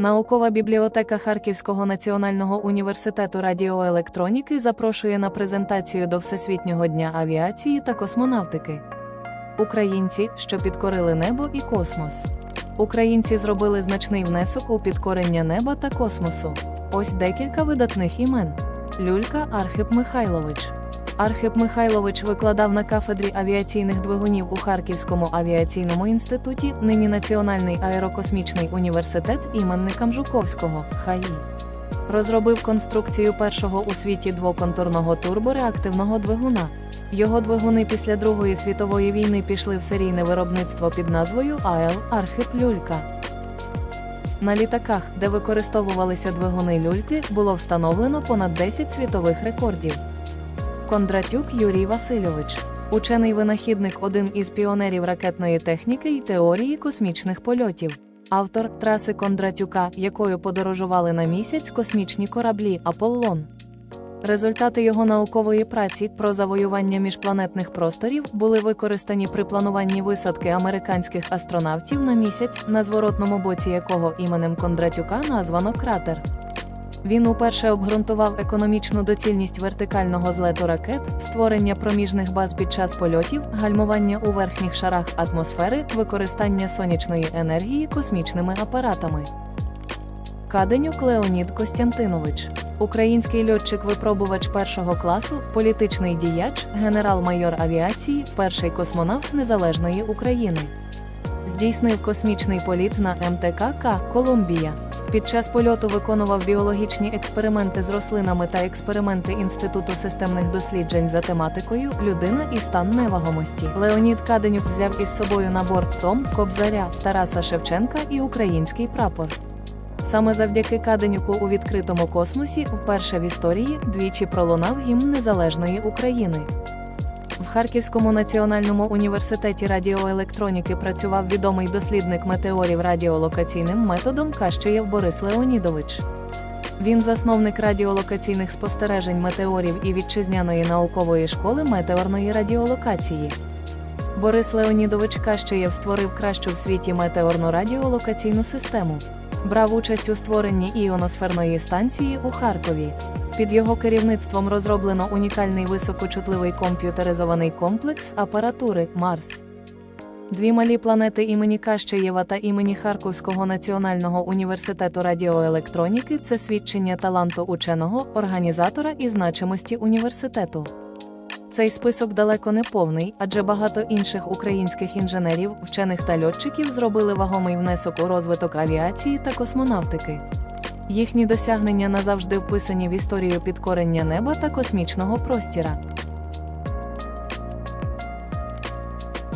Наукова бібліотека Харківського національного університету радіоелектроніки запрошує на презентацію до Всесвітнього дня авіації та космонавтики. Українці, що підкорили небо і космос. Українці зробили значний внесок у підкорення неба та космосу. Ось декілька видатних імен: Люлька Архип Михайлович. Архип Михайлович викладав на кафедрі авіаційних двигунів у Харківському авіаційному інституті, нині Національний аерокосмічний університет іменникам Жуковського ХАІ. Розробив конструкцію першого у світі двоконтурного турбореактивного двигуна. Його двигуни після Другої світової війни пішли в серійне виробництво під назвою АЛ Архип Люлька. На літаках, де використовувалися двигуни люльки, було встановлено понад 10 світових рекордів. Кондратюк Юрій Васильович, учений винахідник, один із піонерів ракетної техніки і теорії космічних польотів. Автор траси Кондратюка, якою подорожували на місяць космічні кораблі Аполлон. Результати його наукової праці про завоювання міжпланетних просторів були використані при плануванні висадки американських астронавтів на місяць, на зворотному боці якого іменем Кондратюка названо кратер. Він уперше обґрунтував економічну доцільність вертикального злету ракет, створення проміжних баз під час польотів, гальмування у верхніх шарах атмосфери, використання сонячної енергії космічними апаратами. Каденюк Леонід Костянтинович, український льотчик-випробувач першого класу, політичний діяч, генерал-майор авіації, перший космонавт Незалежної України. Здійснив космічний політ на МТК-К Колумбія. Під час польоту виконував біологічні експерименти з рослинами та експерименти Інституту системних досліджень за тематикою Людина і стан невагомості. Леонід Каденюк взяв із собою на борт Том, Кобзаря, Тараса Шевченка і український прапор. Саме завдяки Каденюку у відкритому космосі вперше в історії двічі пролунав гімн Незалежної України. В Харківському національному університеті радіоелектроніки працював відомий дослідник метеорів радіолокаційним методом Кащеєв Борис Леонідович. Він засновник радіолокаційних спостережень метеорів і вітчизняної наукової школи метеорної радіолокації. Борис Леонідович Кащеєв створив кращу в світі метеорну радіолокаційну систему. Брав участь у створенні іоносферної станції у Харкові. Під його керівництвом розроблено унікальний високочутливий комп'ютеризований комплекс апаратури Марс. Дві малі планети імені Кащеєва та імені Харківського національного університету радіоелектроніки це свідчення таланту ученого, організатора і значимості університету. Цей список далеко не повний, адже багато інших українських інженерів, вчених та льотчиків зробили вагомий внесок у розвиток авіації та космонавтики. Їхні досягнення назавжди вписані в історію підкорення неба та космічного простіра.